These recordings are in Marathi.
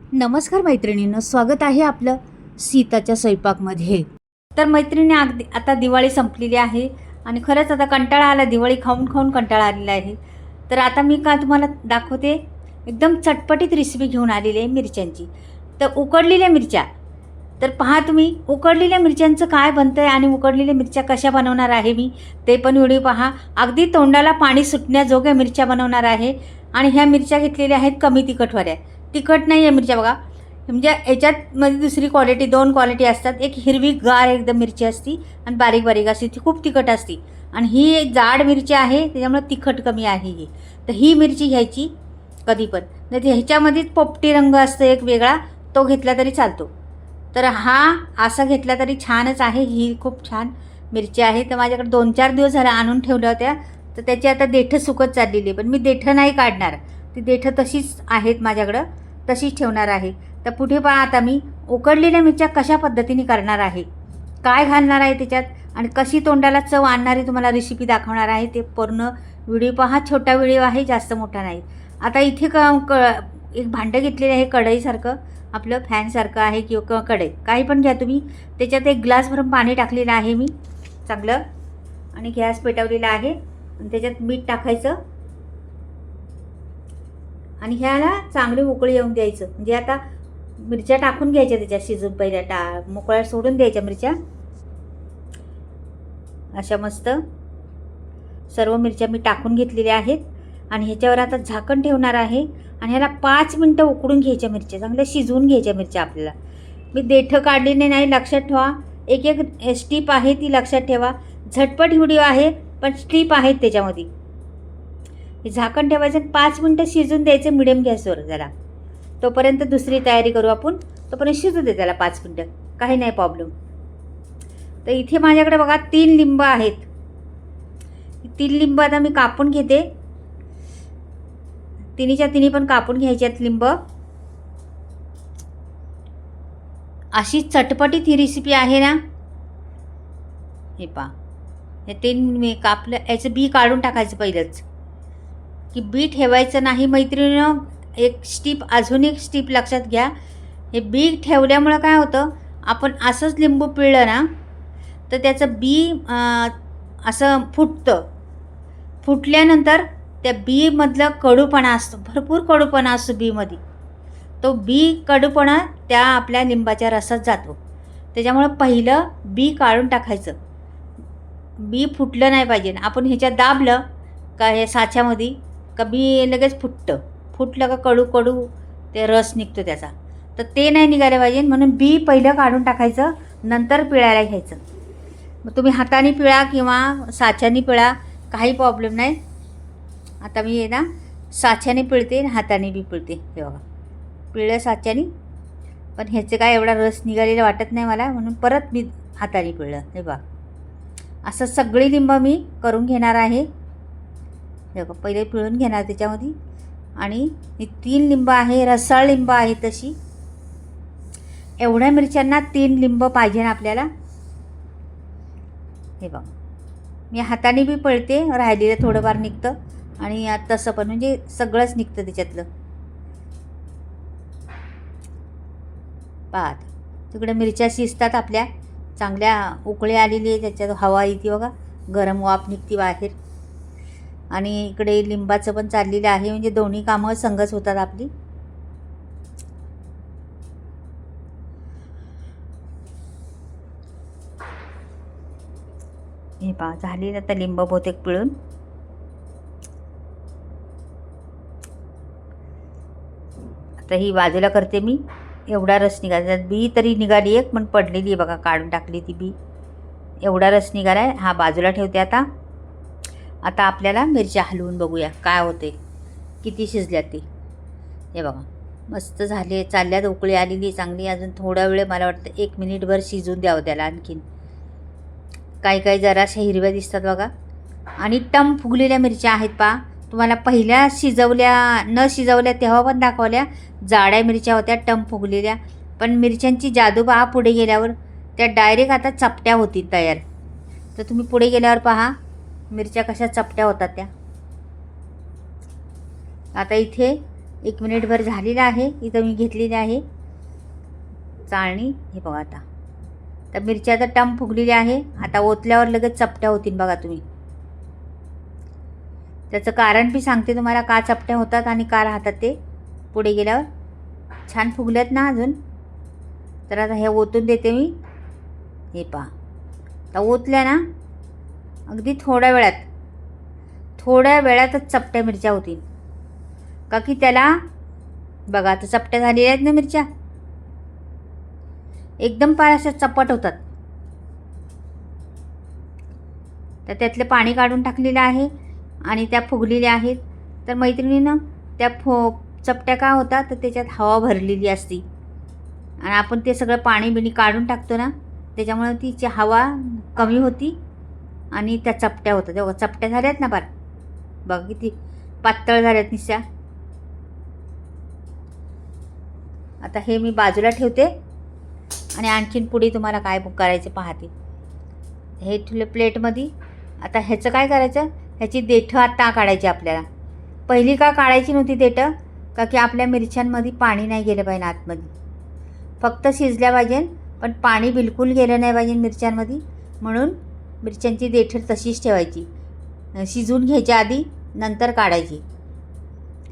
नमस्कार मैत्रिणींनो स्वागत आहे आपलं सीताच्या स्वयंपाकमध्ये. तर मैत्रिणी अगदी आता दिवाळी संपलेली आहे आणि खरंच आता कंटाळा आला दिवाळी खाऊन खाऊन कंटाळा आलेला आहे. तर आता मी का तुम्हाला दाखवते एकदम चटपटीत रेसिपी घेऊन आलेली आहे मिरच्यांची. तर उकडलेल्या मिरच्या तर पहा तुम्ही उकडलेल्या मिरच्यांचं काय बनतं आहे आणि उकडलेल्या मिरच्या कशा बनवणार आहे मी ते पण व्हिडिओ पहा. अगदी तोंडाला पाणी सुटण्याजोग्या मिरच्या बनवणार आहे आणि ह्या मिरच्या घेतलेल्या आहेत कमी तिखटवाल्या तिखट नाही आहे मिरच्या बघा. म्हणजे याच्यात मध्ये दुसरी क्वालिटी दोन क्वालिटी असतात. एक हिरवी गार एकदम मिरची असती आणि बारीक बारीक असते ती खूप तिखट असते. आणि ही एक जाड मिरची आहे त्याच्यामुळे तिखट कमी आहे ही. तर ही मिरची घ्यायची कधी पण. नाही तर ह्याच्यामध्येच पोपटी रंग असतो एक वेगळा तो घेतला तरी चालतो. तर हा असा घेतला तरी छानच आहे. ही खूप छान मिरची आहे. तर माझ्याकडे दोन चार दिवस झाला आणून ठेवल्या होत्या. तर त्याची आता देठं सुकत चाललेली आहे. पण मी देठं नाही काढणार. ती देठं तशीच आहेत माझ्याकडं. तशीच ठेवणार आहे. तर पुढे पहा आता मी उकडलेल्या मिरच्या कशा पद्धतीने करणार आहे? काय घालणार आहे त्याच्यात? आणि कशी तोंडाला चव आणणारी तुम्हाला रेसिपी दाखवणार आहे ते पूर्ण व्हिडिओ पहा. छोटा व्हिडिओ आहे जास्त मोठा नाही. आता इथे क क एक भांडं घेतलेलं आहे कढईसारखं. आपलं फॅनसारखं आहे किंवा क कढई. काही पण घ्या तुम्ही. त्याच्यात एक ग्लास भरून पाणी टाकलेलं आहे मी. चांगलं. आणि गॅस पेटवलेला आहे. आणि त्याच्यात मीठ टाकायचं. आणि ह्याला चांगली उकळी येऊन द्यायचं. म्हणजे आता मिरच्या टाकून घ्यायच्या त्याच्या शिजून पहिल्या टा मोकळ्या सोडून द्यायच्या मिरच्या. अशा मस्त सर्व मिरच्या मी टाकून घेतलेल्या आहेत. आणि ह्याच्यावर आता झाकण ठेवणार आहे. आणि ह्याला पाच मिनटं उकडून घ्यायच्या मिरच्या चांगल्या शिजवून घ्यायच्या मिरच्या आपल्याला. मी देठं काढलेली नाही लक्षात ठेवा. एक एक स्टीप आहे ती लक्षात ठेवा. झटपट व्हिडिओ आहे पण स्टीप आहेत त्याच्यामध्ये. हे झाकण ठेवायचं आणि पाच मिनटं शिजून द्यायचं मिडियम गॅसवर जरा. तोपर्यंत दुसरी तयारी करू आपण. तोपर्यंत शिजू दे त्याला पाच मिनटं. काही नाही प्रॉब्लेम तर इथे माझ्याकडे बघा तीन लिंब आहेत. तीन लिंब आता मी कापून घेते. तिन्हीच्या तिन्ही पण कापून घ्यायच्यात लिंब. अशी चटपटीत ही रेसिपी आहे ना. हे पा हे तीन मी कापलं याचं बी काढून टाकायचं पहिलंच. की बी ठेवायचं नाही मैत्रिणीनं एक स्टीप अजून एक स्टीप लक्षात घ्या. हे बी ठेवल्यामुळं काय होतं आपण असंच लिंबू पिळलं ना तर त्याचं बी असं फुटतं. फुटल्यानंतर त्या बीमधलं कडूपणा असतो भरपूर कडूपणा असतो बीमध्ये तो बी कडूपणा त्या आपल्या लिंबाच्या रसात जातो. त्याच्यामुळं पहिलं बी काढून टाकायचं. बी फुटलं नाही पाहिजे. आपण ह्याच्यात दाबलं का हे साच्यामध्ये का बी लगेच फुटतं. फुटलं का कडू कडू ते रस निघतो त्याचा. तर ते नाही निघायला पाहिजे म्हणून बी पहिलं काढून टाकायचं नंतर पिळायला घ्यायचं. मग तुम्ही हाताने पिळा किंवा साच्याने पिळा काही प्रॉब्लेम नाही. आता मी आहे ना साच्याने पिळते आणि हाताने बी पिळते. हे बघा. पिळलं साच्याने पण ह्याचे काय एवढा रस निघालेला वाटत नाही मला म्हणून परत मी हाताने पिळलं. हे बघा. असं सगळी लिंब मी करून घेणार आहे. बघा पहिले पिळून घेणार त्याच्यामध्ये. आणि तीन लिंब आहे रसाळ लिंब आहे तशी. एवढ्या मिरच्यांना तीन लिंब पाहिजे ना आपल्याला. हे बघ. मी हाताने बी पळते राहिलेलं थोडंफार निघतं. आणि तसं पण म्हणजे सगळंच निघतं त्याच्यातलं. पाहत. तिकडे मिरच्या शिजतात आपल्या. चांगल्या उकळे आलेली आहे त्याच्यात हवा येते बघा. गरम वाफ निघते बाहेर. आणि इकडे लिंबाचं पण चाललेलं आहे म्हणजे दोन्ही कामं संगच होतात आपली. हे पहा झाली आता लिंब बहुतेक पिळून. आता ही बाजूला करते मी एवढा रस निघाला. त्यात बी तरी निघाली एक पण पडलेली आहे बघा काढून टाकली ती बी. एवढा रस निघाला आहे हा बाजूला ठेवते आता. आता आपल्याला मिरच्या हलवून बघूया. काय होते किती शिजल्यात ते? हे बघा. मस्त झाले. चालल्यात उकळी आलेली चांगली. अजून थोडा वेळ मला वाटतं एक मिनिटभर शिजून द्यावं त्याला आणखीन. काही काही जराशा हिरव्या दिसतात बघा. आणि टम फुगलेल्या मिरच्या आहेत पा तुम्हाला पहिल्या शिजवल्या न शिजवल्या तेव्हा पण दाखवल्या. जाड्या मिरच्या होत्या टम फुगलेल्या. पण मिरच्यांची जादू पहा पुढे गेल्यावर. त्या डायरेक्ट आता चपट्या होतील तयार. तर तुम्ही पुढे गेल्यावर पहा. मिरच्या कशा चपट्या होतात त्या. आता इथे एक मिनिटभर झालेलं आहे. इथं मी घेतलेली आहे चाळणी. हे बघा आता. तर मिरच्या तर टम फुगलेली आहे. आता ओतल्यावर लगेच चपट्या होतील बघा तुम्ही. त्याचं कारण बी सांगते तुम्हाला का चपट्या होतात आणि का राहतात ते. पुढे गेल्यावर. छान फुगल्यात ना अजून. तर आता हे ओतून देते मी. हे पहा. तर ओतल्या ना अगदी थोड्या वेळात. थोड्या वेळातच चपट्या मिरच्या होतील. का की त्याला बघा आता चपट्या झालेल्या आहेत ना मिरच्या? एकदम पार अशा चपट होतात. तर त्यातलं पाणी काढून टाकलेलं आहे आणि त्या फुगलेल्या आहेत. तर मैत्रिणीनं त्या फो चपट्या का होतात तर त्याच्यात हवा भरलेली असती. आणि आपण ते सगळं पाणी बिणी काढून टाकतो ना त्याच्यामुळे तिची हवा कमी होती. आणि त्या चपट्या होतात तेव्हा चपट्या झाल्यात ना बार. बघा किती पातळ झाल्यात निश्च्या आता हे मी बाजूला ठेवते आणि आणखीन पुढे तुम्हाला काय करायचं पाहते. हे ठेवलं प्लेटमध्ये. आता ह्याचं काय करायचं? ह्याची देठं आत्ता काढायची आपल्याला. पहिली का काढायची नव्हती देठं? का की आपल्या मिरच्यांमध्ये पाणी नाही गेलं पाहिजे आतमध्ये. फक्त शिजल्या पाहिजे पण पाणी बिलकुल गेलं नाही पाहिजे मिरच्यांमध्ये. म्हणून मिरच्यांची देठं तशीच ठेवायची. शिजून घ्यायच्या आधी नंतर काढायची.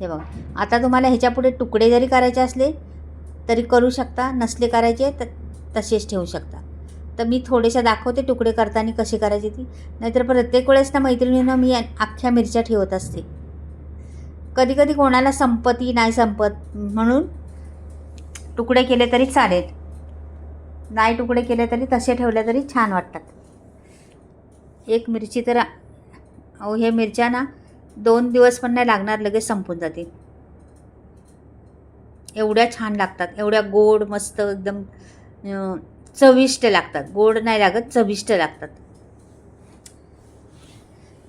हे बघा. आता तुम्हाला ह्याच्यापुढे तुकडे जरी करायचे असले तरी करू शकता. नसले करायचे तर तसेच ठेवू शकता. तर मी थोडेशा दाखवते तुकडे करताना कसे करायचे ती. नाहीतर प्रत्येक वेळेस ना मैत्रिणीनं मी अख्ख्या मिरच्या ठेवत असते. कधी कधी कोणाला संपत्ती नाही संपत म्हणून तुकडे केले तरी चालेल. नाही तुकडे केले तरी तसे ठेवले तरी छान वाटतात. एक मिरची तर अहो हे मिरच्या ना दोन दिवस पण नाही लागणार लगेच संपून जातील. एवढ्या छान लागतात एवढ्या गोड मस्त एकदम चविष्ट लागतात. गोड नाही लागत चविष्ट लागतात.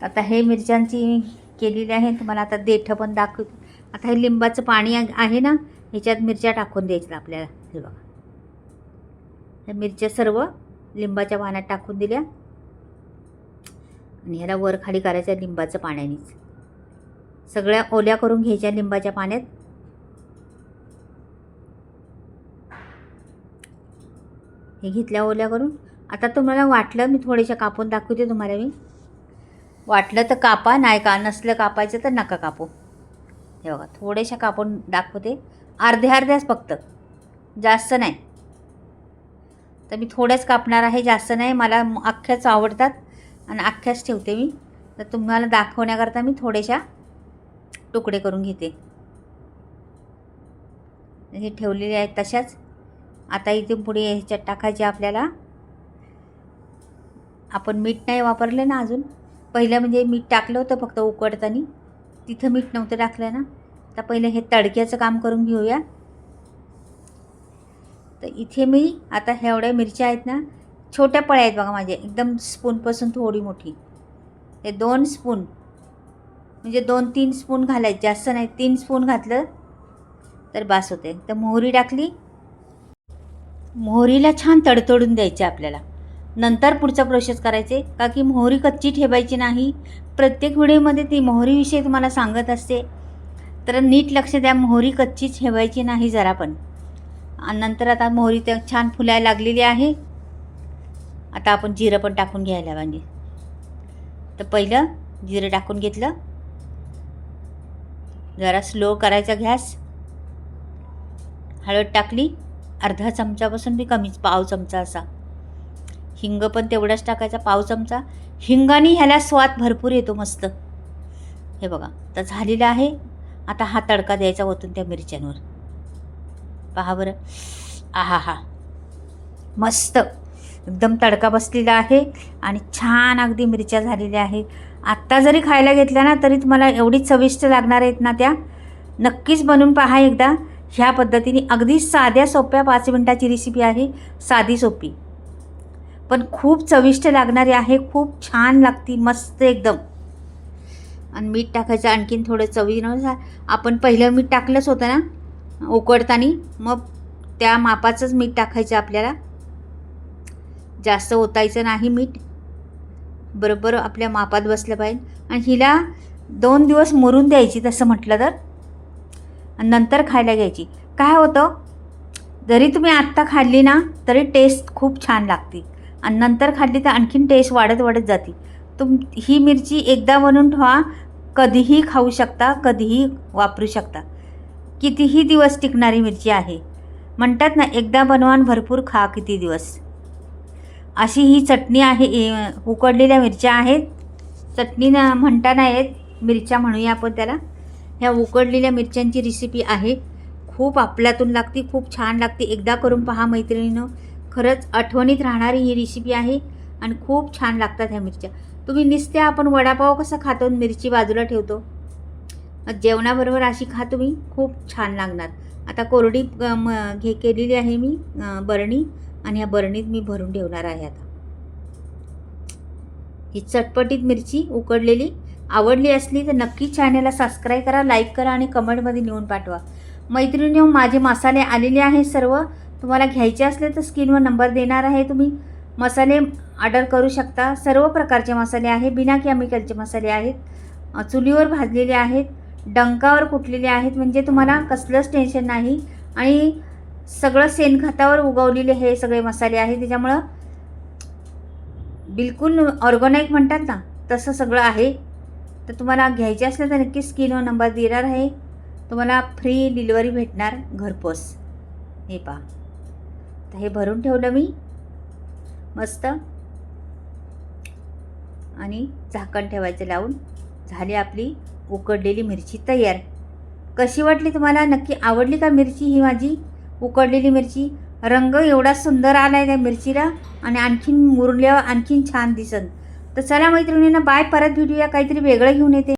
आता हे मिरच्यांची केलेली आहे तुम्हाला आता देठं पण दाखव आता हे लिंबाचं पाणी आहे आहे ना ह्याच्यात मिरच्या टाकून द्यायच्या आपल्याला हे बघा. ह्या मिरच्या सर्व लिंबाच्या पाण्यात टाकून दिल्या. आणि ह्याला वर खाली करायच्या लिंबाचं पाण्यानेच सगळ्या ओल्या करून घ्यायच्या लिंबाच्या पाण्यात. हे घेतल्या ओल्या करून. आता तुम्हाला वाटलं मी थोडेशा कापून दाखवते तुम्हाला मी. वाटलं तर कापा नाही का नसलं कापायचं तर नका कापू. हे बघा थोडेशा कापून दाखवते. अर्ध्या अर्ध्याच फक्त. जास्त नाही. तर मी थोड्याच कापणार आहे जास्त नाही. मला अख्ख्याच आवडतात. आणि अख्ख्याच ठेवते मी. तर तुम्हाला दाखवण्याकरता मी थोड्याशा तुकडे करून घेते. हे ठेवलेले आहेत तशाच. आता इथे पुढे ह्याच्यात टाकायचे आपल्याला. आपण मीठ नाही वापरले ना अजून. पहिलं म्हणजे मीठ टाकलं होतं फक्त उकडताना. तिथं मीठ नव्हतं टाकलं ना. तर पहिले हे तडक्याचं काम करून घेऊया. तर इथे मी आता ह्या एवढ्या मिरच्या आहेत ना छोट्या पळ्या आहेत बघा माझ्या. एकदम स्पूनपासून थोडी मोठी. हे दोन स्पून म्हणजे दोन तीन स्पून घालायचे. जास्त नाही तीन स्पून घातलं तर बास होते. तर मोहरी टाकली. मोहरीला छान तडतडून द्यायचे आपल्याला. नंतर पुढचा प्रोसेस करायचे. का की मोहरी कच्ची ठेवायची नाही. प्रत्येक व्हिडिओमध्ये ती मोहरीविषयी तुम्हाला सांगत असते. तर नीट लक्ष द्या मोहरी कच्ची ठेवायची नाही जरा पण. नंतर आता मोहरी त्या छान फुलायला लागलेली आहे. आता आपण जिरं पण टाकून घ्यायला पाहिजे तर पहिलं जिरं टाकून घेतलं. जरा स्लो करायचा गॅस. हळद टाकली. अर्धा चमचापासून बी कमीच पाव चमचा असा. हिंग पण तेवढाच टाकायचा पाव चमचा. हिंगाने ह्याला स्वाद भरपूर येतो मस्त. हे बघा तर झालेलं आहे. आता हा तडका द्यायचा ओतून त्या मिरच्यांवर. पहा बरं. आहा हा मस्त. एकदम तडका बसलेला आहे आणि छान अगदी मिरच्या झालेल्या आहे आत्ता जरी खायला घेतल्या ना तरी तुम्हाला एवढी चविष्ट लागणार आहेत ना त्या. नक्कीच बनवून पहा एकदा. ह्या पद्धतीने अगदी साध्या सोप्या पाच मिनटाची रेसिपी आहे. साधी सोपी. पण खूप चविष्ट लागणारी आहे. खूप छान लागती मस्त एकदम. आणि मीठ टाकायचं आणखीन थोडं चवीनं आपण पहिलं मीठ टाकलंच होतं ना उकडताना. मग त्या मापाचंच मीठ टाकायचं आपल्याला. जास्त ओतायचं नाही मीठ. बरोबर आपल्या मापात बसलं पाहिजे. आणि हिला दोन दिवस मुरून द्यायची तसं म्हटलं तर. आणि नंतर खायला घ्यायची. काय होतं? जरी तुम्ही आत्ता खाल्ली ना तरी टेस्ट खूप छान लागते. आणि नंतर खाल्ली तर आणखीन टेस्ट वाढत वाढत जाते. तुम ही मिरची एकदा बनवून ठेवा. कधीही खाऊ शकता कधीही वापरू शकता. कितीही दिवस टिकणारी मिरची आहे. म्हणतात ना एकदा बनवान भरपूर खा किती दिवस. अशी ही चटणी आहे उकडलेल्या मिरच्या आहेत. चटणी ना म्हणता नाही येत मिरच्या म्हणूया आपण त्याला. ह्या उकडलेल्या मिरच्यांची रेसिपी आहे. खूप आपल्यातून लागते खूप छान लागते. एकदा करून पहा मैत्रिणीनं. खरंच आठवणीत राहणारी ही रेसिपी आहे आणि खूप छान लागतात ह्या मिरच्या. तुम्ही नुसत्या आपण वडापाव कसा खातो आणि मिरची बाजूला ठेवतो? जेवणाबरोबर अशी खा तुम्ही. खूप छान लागणार. आता कोरडी म घे केलेली आहे मी बरणी. आणि या बरणीत मी भरून ठेवणार आहे आता. ही चटपटीत मिरची उकडलेली आवडली असली तर नक्की चॅनलला सबस्क्राईब करा लाईक करा आणि कमेंटमध्ये लिहून पाठवा. मैत्रिणी हो, माझे मसाले आलेले आहे सर्व. तुम्हाला घ्यायचे असले तर स्क्रीनवर नंबर देणार आहे तुम्ही. मसाले ऑर्डर करू शकता. सर्व प्रकारचे मसाले आहे बिना केमिकलचे मसाले आहेत. चुलीवर भाजलेले आहेत. डंकावर कुटलेले आहेत. म्हणजे तुम्हाला कसलंच टेन्शन नाही. आणि सगळं शेणखतावर उगवलेले हे सगळे मसाले आहे त्याच्यामुळं बिलकुल ऑर्गॅनिक म्हणतात ना तसं सगळं आहे. तर तुम्हाला घ्यायचे असलं तर नक्की स्क्रीनवर नंबर देणार आहे. तुम्हाला फ्री डिलिव्हरी भेटणार घरपोच. हे पहा. तर हे भरून ठेवलं मी. मस्त. आणि झाकण ठेवायचं लावून झाली आपली उकडलेली मिरची तयार. कशी वाटली तुम्हाला? नक्की आवडली का मिरची ही माझी? उकडलेली मिरची. रंग एवढा सुंदर आला आहे त्या मिरचीला आणि आणखीन मुरल्यावर आणखीन छान दिसन तर चला मैत्रिणींना बाय परत भेटूया. काहीतरी वेगळं घेऊन येते.